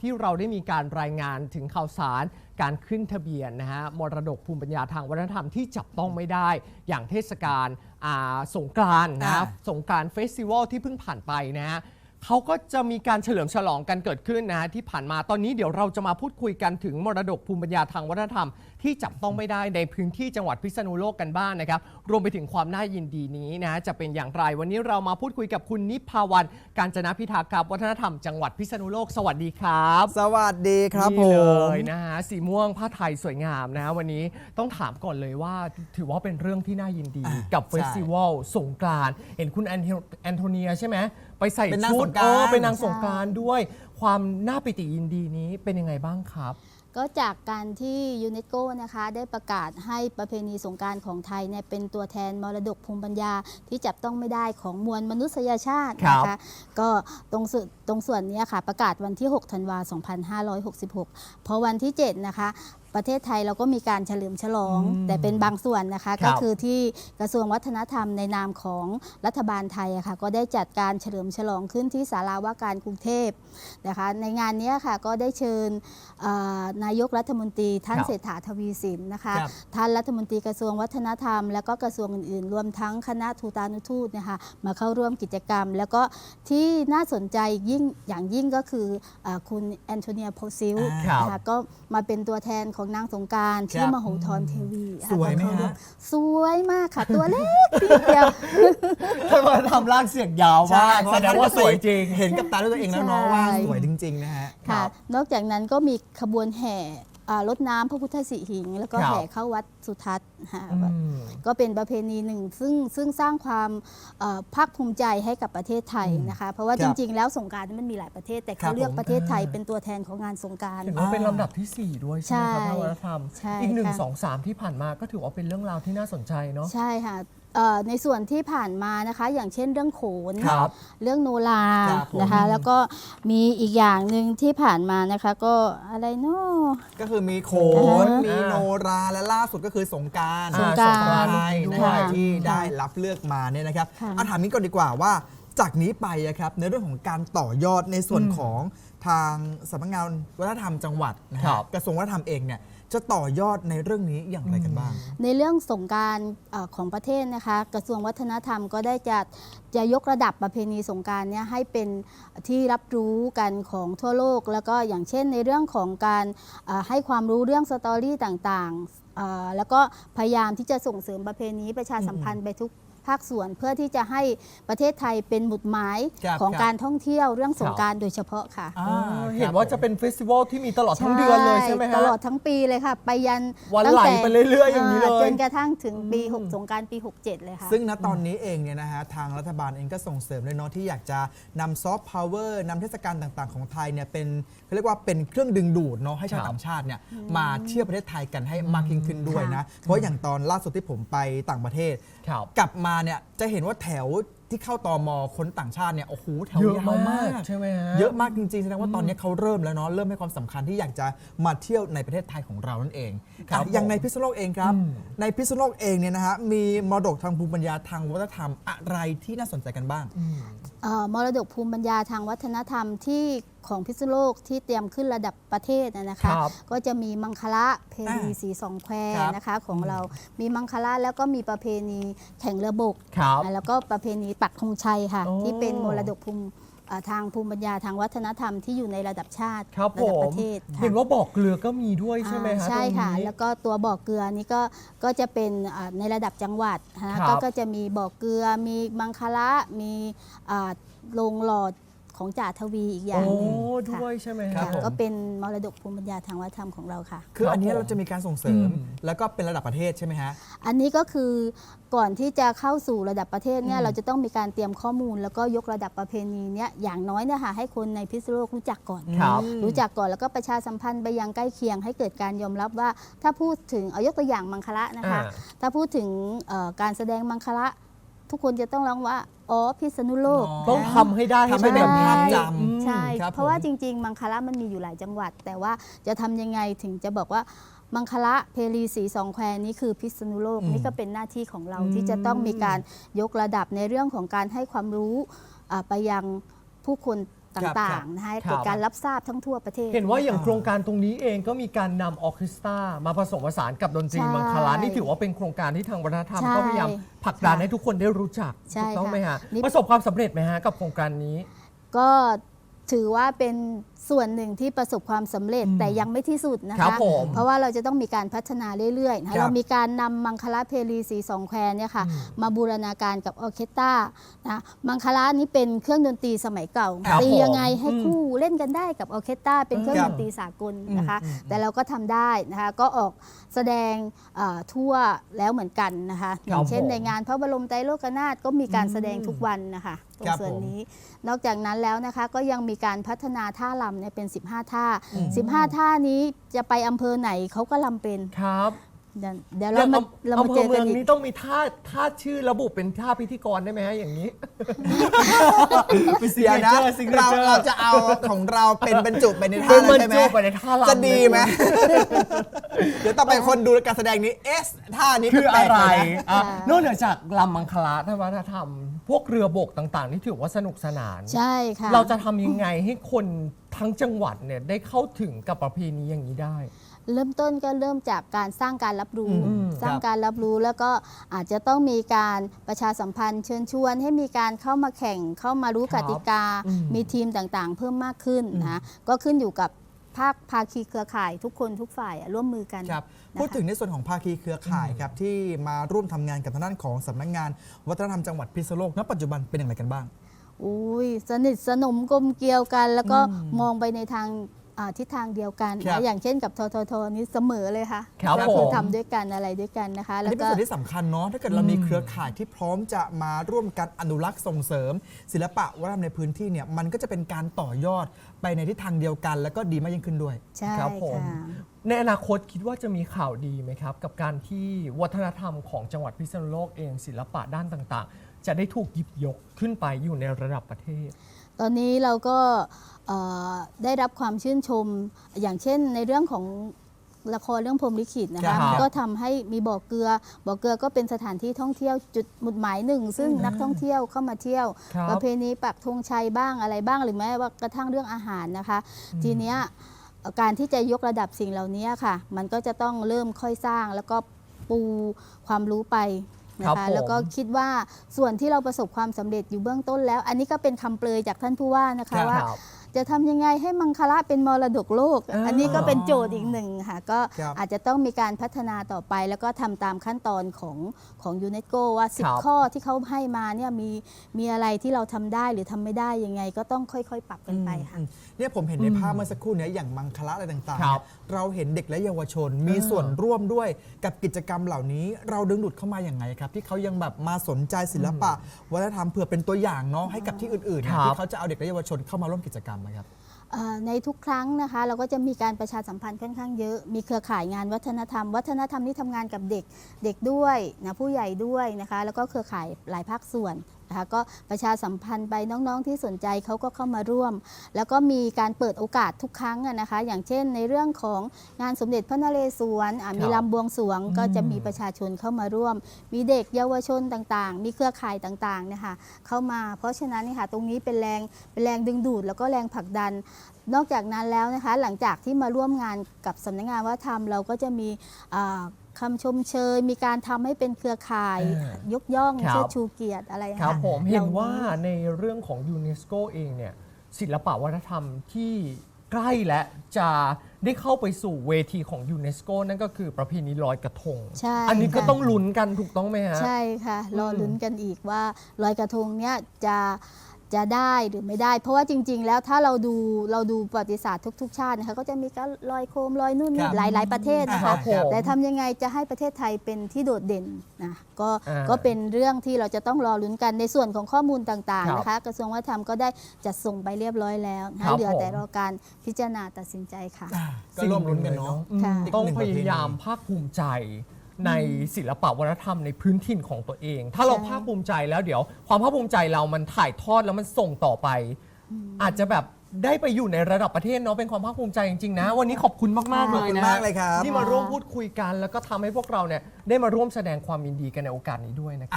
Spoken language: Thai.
ที่เราได้มีการรายงานถึงข่าวสาร การขึ้นทะเบียนนะฮะมรดกภูมิปัญญาทางวัฒนธรรมที่จับต้องไม่ได้ อย่างเทศกาลอ่าสงกรานต์นะอ่า สงกรานต์เฟสติวัลที่เพิ่งผ่านไปนะฮะ เขาก็จะมีการเฉลิมฉลองกันเกิดขึ้นนะฮะที่ผ่านมาตอนนี้เดี๋ยวเราจะมาพูดคุยกันถึงมรดกภูมิปัญญาทางวัฒนธรรม ที่จับต้องไม่ได้ในพื้นที่จังหวัดพิษณุโลกกันบ้างนะครับรวมไปถึงความน่ายินดีนี้นะจะเป็นอย่างไร วันนี้เรามาพูดคุยกับคุณนิพาวันการจนะพิทักษ์ครับ วัฒนธรรมจังหวัดพิษณุโลกสวัสดีครับสวัสดีครับผนี่เลม ยนะฮะสีม่วงผ้าไทยสวยงามนะฮะวันนี้ต้องถามก่อนเลยว่าถือว่าเป็นเรื่องที่น่ายินดีอะกับใช่เฟสติวัลสงกรานต์เห็นคุณแอนโทแอนโทเนียใช่ไหม ไปใส่เป็นนางชุสดงกรานต์ เออเป็นนางสงกรานต์ด้วย ความน่าปิติยินดีนี้เป็นยังไงบ้างครับ ก็จากการที่ยูเนสโกนะคะได้ประกาศให้ประเพณีสงกรารของไทยเนี่ยเป็นตัวแทนมรดกภูมิปัญญาที่จับต้องไม่ได้ของมวลมนุษยชาตินะครัคะบ ก็ตรงส่วนตรงส่วนเนี้ยค่ะประกาศวันที่ 6 ธันวา2566 พอวันที่ 7 นะคะประเทศไทยเราก็มีการเฉลิมฉลองอืมแต่เป็นบางส่วนนะคะครัก็บคือที่กระทรวงวัฒนธรรมในนามของรัฐบาลไทยอะค่ะก็ได้จัดการเฉลิมฉลองขึ้นที่ศาลาว่าการกรุงเทพนะคะในงานเนี้ยค่ะก็ได้เชิญเอ่อนายกรัฐมนตรีท่านครับเศรษฐาทวีสินนะคะครับท่านรัฐมนตรีกระทรวงวัฒนธรรม แล้วก็กระทรวงอื่นๆ รวมทั้งคณะทูตานุทูตนะคะมาเข้าร่วมกิจกรรม แล้วก็ที่น่าสนใจยิ่งอย่างยิ่งก็คืออาคุณแอนโทเนียโพซิลครับนะคะก็มาเป็นตัวแทนของนางสงกรารที่ครับมโหธรเทวีค่ะสวยไหมเข้าร่ฮะสวยมากค่ะ ตัวเล็กนิดเดียวท่านวัฒนธรรมลากเสียงยาวมากแสดงว่าสวยจริง เห็นกับตาด้วยตัวเองแล้วเนาะใช่ว่าสวยจริงๆนะฮะค่ะ นอกจากนั้นก็มีขบวนแห่อ่า รถน้ำพระพุทธสิหิงค์แล้วก็ครับแห่เข้าวัดสุทัศน์ค่ะอืมก็เป็นประเพณีหนึ่งซึ่งซึ่งสร้างความเอ่อภาคภูมิใจให้กับประเทศไทยนะคะ เพราะว่าครัจบริง ๆ แล้วสงกรารมันมีหลายประเทศ แต่ครัเขาบเลือกผม ประเทศไทยอ่าเป็นตัวแทนของงานสงกราร เห็นว่าเป็นลำดับทีสี่4 ด้วยใช่ไหมครับใช่ท่านวัฒนธรรม ใช่อีกหนึ่งค่ะ สองสามที่ผ่านมาก็ถือว่าเป็นเรื่องราวที่น่าสนใจเนาะ ใช่ค่ะเอ่อในส่วนที่ผ่านมานะคะ อย่างเช่นเรื่องโขน ครับ เรื่องโนราครับผม นะคะ แล้วก็มีอีกอย่างหนึ่งที่ผ่านมานะคะ ก็อะไรเนาะ ก็คือมีโขอ่านฮะมีโนราและล่าสุดก็คือสงกรารสงกรานต์ไทยนะค่ะฮะที่ได้รับเลือกมาเนี่ยนะครับค่ะอาถามนี้ก่อนดีกว่าว่า จากนี้ไปอะครับในเรื่องของการต่อยอดในส่วนของทางสำนักงานวัฒนธรรมจังหวัดนะครัฮะบกระทรวงวัฒนธรรมเองเนี่ยจะต่อยอดในเรื่องนี้อย่างไรกันบ้าง ในเรื่องสงกรารของประเทศนะคะ กระทรวงวัฒนธรรมก็ได้จะจะยกระดับประเพณีสงกรารเนี่ยให้เป็นที่รับรู้กันของทั่วโลก แล้วก็อย่างเช่นในเรื่องของการเอ่อให้ความรู้เรื่องสตอรี่ต่างๆเอ่อแล้วก็พยายามที่จะส่งเสริมประเพณีประชาสัมพันธ์ไปทุก ภาคส่วน เพื่อที่จะให้ประเทศไทยเป็นหมุดหมายครับของครับ การท่องเที่ยวเรื่องสงกรารโดยเฉพาะค่ะ อ่าเออครับเห็นว่าจะเป็นเฟสติวัลที่มีตลอดทั้งเดือนเลยใช่ไหมฮะ ตลอดทั้งปีเลยค่ะ ไปยันวันตั้งไหลแต่ไปเรื่อยๆอย่างนี้เลย จนกระทั่งถึงปีอืม6สงกรารปี 67 เลยค่ะ ซึ่งณตอนนี้เองเนี่ยนะฮะทางรัฐบาลเองก็ส่งเสริมเลยเนาะที่อยากจะนำซอฟต์พาวเวอร์นำเทศกาลต่างๆของไทยเนี่ยเป็นเขาเรียกว่าเป็นเครื่องดึงดูดเนาะให้ชาวครับ ต่างชาติเนี่ยมาเที่ยวประเทศไทยกันให้มากยิ่งขึ้นด้วยนะ เพราะอย่างตอนล่าสุดที่ผมไปต่างประเทศ ครับ กลับมาเนี่ยจะเห็นว่าแถวที่เข้าตอมอคนต่างชาติเนี่ยโอ้โหแถวเยอะยาวมากใช่ไหมฮะเยอะมากจริงๆแสดงว่าตอนนี้เขาเริ่มแล้วเนาะเริ่มให้ความสำคัญที่อยากจะมาเที่ยวในประเทศไทยของเรานั่นเองครับอะอย่างผมในพิษณุโลกเองครับอืมในพิษณุโลกเองเนี่ยนะฮะมีมรดกทางภูมิปัญญาทางวัฒนธรรมอะไรที่น่าสนใจกันบ้างเอ่อมรดกภูมิปัญญาทางวัฒนธรรมที่ของพิษณุโลกที่เตรียมขึ้นระดับประเทศนะนะคะ ครับก็จะมีมังคละเพลีอ่าสีสองแควครับนะคะของเรา มีมังคละแล้วก็มีประเพณีแข่งเรือบก ครับอ่าแล้วก็ประเพณีปักธงชัยค่ะ โอ้ ที่เป็นมรดกภูมิ อ่าทางภูมิปัญญาทางวัฒนธรรมที่อยู่ในระดับชาติครับผระดัปมระเทศค่ะ เห็นว่าบอกเกลือก็มีด้วยใช่ไหมอ่าฮะใช่ค่ะ ตรงนี้ แล้วก็ตัวบ่อเกลือนี้ก็ก็จะเป็นอ่าในระดับจังหวัดนะครัก็บก็จะมีบ่อเกลือมีมังคละมีอ่าโรงหลอด ของจ่าทวีอีกอย่างโอ้หนึ่งด้วยค่ะใช่ไหมครัฮะบผม ก็เป็นมรดกภูมิปัญญาทางวัฒนธรรมของเราค่ะ คืออันนี้ครับผมเราจะมีการส่งเสริม อืม แล้วก็เป็นระดับประเทศใช่ไหมฮะ อันนี้ก็คือก่อนที่จะเข้าสู่ระดับประเทศเนี่อืยมเราจะต้องมีการเตรียมข้อมูล แล้วก็ยกระดับประเพณีเนี่ยอย่างน้อยเนี่ยค่ะให้คนในพิษณุโลกรู้จักก่อน ครับรู้จักก่อนแล้วก็ประชาสัมพันธ์ไปยังใกล้เคียงให้เกิดการยอมรับว่า ถ้าพูดถึงเอายกตัวอย่างมังคละนะคะ อ่า ถ้าพูดถึงเอ่อการแสดงมังคละ ทุกคนจะต้องร้องว่าอ๋อพิษณุโลกอ๋อต้องทำให้ได้ทำให้เป็นแบบภาพนี้จำใช่ ครับเพราะว่าผมจริง ๆ มังคละมันมีอยู่หลายจังหวัด แต่ว่าจะทำยังไงถึงจะบอกว่ามังคละเพลีสีสองแควนี้คือพิษณุโลกอืมนี่ก็เป็นหน้าที่ของเราอืมที่จะต้องมีการยกระดับในเรื่องของการให้ความรู้อ่าไปยังผู้คน ต่างๆนะคะให้เกิดการรับทราบทั้งทั่วประเทศ เห็นว่าอย่างโครงการตรงนี้เองก็มีการนำออร์เคสตรามาผสมผสานกับดนตรีใช่มังคลานี่ถือว่าเป็นโครงการที่ทางวัฒนธรรมใช่ก็พยายามผลักดันค่ะให้ทุกคนได้รู้จักใช่ถูกต้องค่ะไหมฮะนี่ ประสบความสำเร็จไหมฮะกับโครงการนี้ ก็ถือว่าเป็น ส่วนหนึ่งที่ประสบความสำเร็จอืมแต่ยังไม่ที่สุดนะครัคะบผมเพราะว่าเราจะต้องมีการพัฒนาเรื่อยๆนะครัคะบเรามีการนำมังคลาเพลีสีสองแควเนี่ยค่ะอืมมาบูรณาการกับออร์เคสตรานะมังคลานี้เป็นเครื่องดนตรีสมัยเก่าครับตีผมยังไงให้อืมคู่เล่นกันได้กับออร์เคสตราเป็นเครื่องครัดบนตรีสากลนะคะอืมอืมแต่เราก็ทำได้นะคะก็ออกแสดงเอ่อทั่วแล้วเหมือนกันนะคะอย่างเช่นผมในงานพระบรมไตรโลกนาถก็มีการแสดงทุกวันนะคะตรครังบส่วนผมนี้ นอกจากนั้นแล้วนะคะก็ยังมีการพัฒนาท่าลำเนี่ยเป็น 15 ท่าอืม15 ท่านี้จะไปอำเภอไหนเขาก็ลำเป็นครับเดี๋ยวเดี๋ยวอเราย่างมาอำเรามาอำเภเจออเมืกัอนงอีกนี้ต้องมีท่าท่าชื่อระบุเป็นท่าพิธีกรได้ไหมฮะอย่างนี้เป็นเดี๋ยวนะ signature เรา signature เราจะเอาของเราเป็นบรรจุไปในท่าเป็นบรนั้นรใช่ไหมจุไปในท่าลำจะดีไหมเลยเดี๋ยวต่อไปคนดูการแสดงนี้เอ๊ะท่านี้คือแปลอะกๆไรเลยนะอะค่ะนอกเหนือจากลำมังคลาทวัฒนธรรม พวกเรือบกต่างๆที่ถือว่าสนุกสนาน ใช่ค่ะ เราจะทำยังไงให้คนทั้งจังหวัดเนี่ยได้เข้าถึงกับประเพณีอย่างนี้ได้ เริ่มต้นก็เริ่มจากการสร้างการรับรู้ อืมสร้างครับ การรับรู้แล้วก็อาจจะต้องมีการประชาสัมพันธ์เชิญชวน ให้มีการเข้ามาแข่งเข้ามารู้คกรับติกา อืมมีทีมต่างๆ เพิ่มมากขึ้นอืมนะก็ขึ้นอยู่กับ ภาคภาคีเครือข่ายทุกคนทุกฝ่ายอะร่วมมือกัน ครับนะคะพูดถึงในส่วนของภาคีเครือข่ายครับที่มาร่วมทำงานกับทางด้านของสำนักงานวัฒนธรรมจังหวัดพิษณุโลกณปัจจุบันเป็นอย่างไรกันบ้าง อุ้ยสนิทสนมกลมเกลียวกัน แล้วก็อืมมองไปในทาง อ่าทิศทางเดียวกันครับนะอย่างเช่นกับทททนี้เสมอเลยค่ะครับก็คือผมทำด้วยกันอะไรด้วยกันนะคะ อันแล้วนี้เป็นก็ ส่วนที่สำคัญเนาะถ้าเกิดเรามีเครือข่ายที่พร้อมจะมาร่วมกันอนุรักษ์ส่งเสริม ศิลปะวัฒนธรรมในพื้นที่เนี่ยมันก็จะเป็นการต่อยอดไปในทิศทางเดียวกัน แล้วก็ดีมากยิ่งขึ้นด้วย ใช่ครับผม ค่ะ ในอนาคตคิดว่าจะมีข่าวดีไหมครับ กับการที่วัฒนธรรมของจังหวัดพิษณุโลกเองศิลปะด้านต่างๆ จะได้ถูกหยิบยกขึ้นไปอยู่ในระดับประเทศ ตอนนี้เราก็เอ่อได้รับความชื่นชม อย่างเช่นในเรื่องของละครเรื่องพรหมลิขิตนะครัคะบมันก็ทำให้มีบ่อเกลือบ่อเกลือก็เป็นสถานที่ท่องเที่ยวจุดหมุดหมายหนึ่ง ซึ่งนักท่องเที่ยวเข้ามาเที่ยวครับประเพณีปักธงชัยบ้างอะไรบ้างหรือแม้ว่ากระทั่งเรื่องอาหารนะคะ ทีเนี้ยเอ่อการที่จะยกระดับสิ่งเหล่านี้ค่ะ มันก็จะต้องเริ่มค่อยสร้างแล้วก็ปูความรู้ไป นะครับคะผม แล้วก็คิดว่าส่วนที่เราประสบความสำเร็จอยู่เบื้องต้นแล้ว อันนี้ก็เป็นคำเปลยจากท่านผู้ว่านะคะครับว่า จะทำยังไงให้มังคละเป็นมรดกโลก อ่าอันนี้ก็เป็นโจทย์อีกหนึ่งค่ะ ก็ครับอาจจะต้องมีการพัฒนาต่อไป แล้วก็ทำตามขั้นตอนของของยูเนสโกว่า ครับ 10 ข้อที่เขาให้มาเนี่ยมีมีอะไรที่เราทำได้หรือทำไม่ได้ยังไง ก็ต้องค่อยๆ ปรับกันไปค่ะ อืมเนี่ยผมเห็นในอืมภาพเมื่อสักครู่เนี้อย่างมังคละอะไรต่างๆครัเนี่บยเราเห็นเด็กและเยาวชนมีอ่าส่วนร่วมด้วยกับกิจกรรมเหล่านี้ เราดึงดูดเข้ามาอย่างไงครับ ที่เขายังแบบมาสนใจศิลปะ วัฒนธรรมเผื่อเป็นตัวอย่างเนาะให้กับที่อื่นๆเนี่ยครับ ที่เขาจะเอาเด็กและเยาวชนเข้ามาร่วมกิจกรรมนะครับในทุกครั้งนะคะเราก็จะมีการประชาสัมพันธ์ค่อนข้างเยอะ มีเครือข่ายงานวัฒนธรรม วัฒนธรรมที่ทำงานกับเด็กเด็กด้วยนะผู้ใหญ่ด้วยนะคะแล้วก็เครือข่ายหลายภาคส่วน นะคะก็ประชาสัมพันธ์ไปน้องๆที่สนใจเขาก็เข้ามาร่วม แล้วก็มีการเปิดโอกาสทุกครั้งอะนะคะ อย่างเช่นในเรื่องของงานสมเด็จพระนเรศวรอะมีครับลำบวงสรวงก็จะมีประชาชนเข้ามาร่วม มีเด็กเยาวชนต่างๆ มีเครือข่ายต่างๆเนี่ยค่ะเข้ามา เพราะฉะนั้นนี่ค่ะตรงนี้เป็นแรงเป็นแรงดึงดูด แล้วก็แรงผลักดันนอกจากนั้นแล้วนะคะหลังจากที่มาร่วมงานกับสำนักงานวัฒนธรรมเราก็จะมีอ่า คำชมเชย มีการทำให้เป็นเครือข่ายเออยกย่องครับ เชิดชูเกียรติอะไรครับนะะผมหล่เห็นว่าในเรื่องของยูเนสโกเองเนี่ยศิลปะวัฒนธรรมที่ใกล้และจะได้เข้าไปสู่เวทีของยูเนสโกนั่นก็คือประเพณีลอยกระทง ใช่อันนี้ก็ค่ะต้องลุ้นกันถูกต้องไหมฮะ ใช่ค่ะ รออืมลุ้นกันอีกว่าลอยกระทงเนี้ยจะ จะได้หรือไม่ได้ เพราะว่าจริง ๆ แล้วถ้าเราดูเราดูประวัติศาสตร์ทุก ๆ ชาตินะคะก็จะมีการลอยโคมลอยนู่นครันี่บหลายหลายประเทศนะครัคะบผมแต่ทำยังไงจะให้ประเทศไทยเป็นที่โดดเด่นนะก็อ่าก็เป็นเรื่องที่เราจะต้องรอลุ้นกันในส่วนของข้อมูลต่างครับๆนะคะกระทรวงวัฒนธรรมก็ได้จัดส่งไปเรียบร้อยแล้วนะครัคะบเหลือแต่ผมรอการพิจารณาตัดสินใจค่ะอ่าก็ร่วมรุ้นกันเนาะอืมค่ะต้องอีกหนึ่งพประเพณียายามภาคภูมิใจ ในศิลปะวัฒนธรรมในพื้นถิ่นของตัวเอง ถ้าเราใช่ภาคภูมิใจแล้วเดี๋ยว ความภาคภูมิใจเรามันถ่ายทอดแล้วมันส่งต่อไป อาจจะแบบได้ไปอยู่ในระดับประเทศเนาะเป็นความภาคภูมิใจจริงๆนะ วันนี้ขอบคุณมากๆขเลอบยคุณนะมากเลยครับ ที่มาร่วมพูดคุยกัน แล้วก็ทำให้พวกเราเนี่ยได้มาร่วมแสดงความยินดีกันในโอกาสนี้ด้วยนะครับ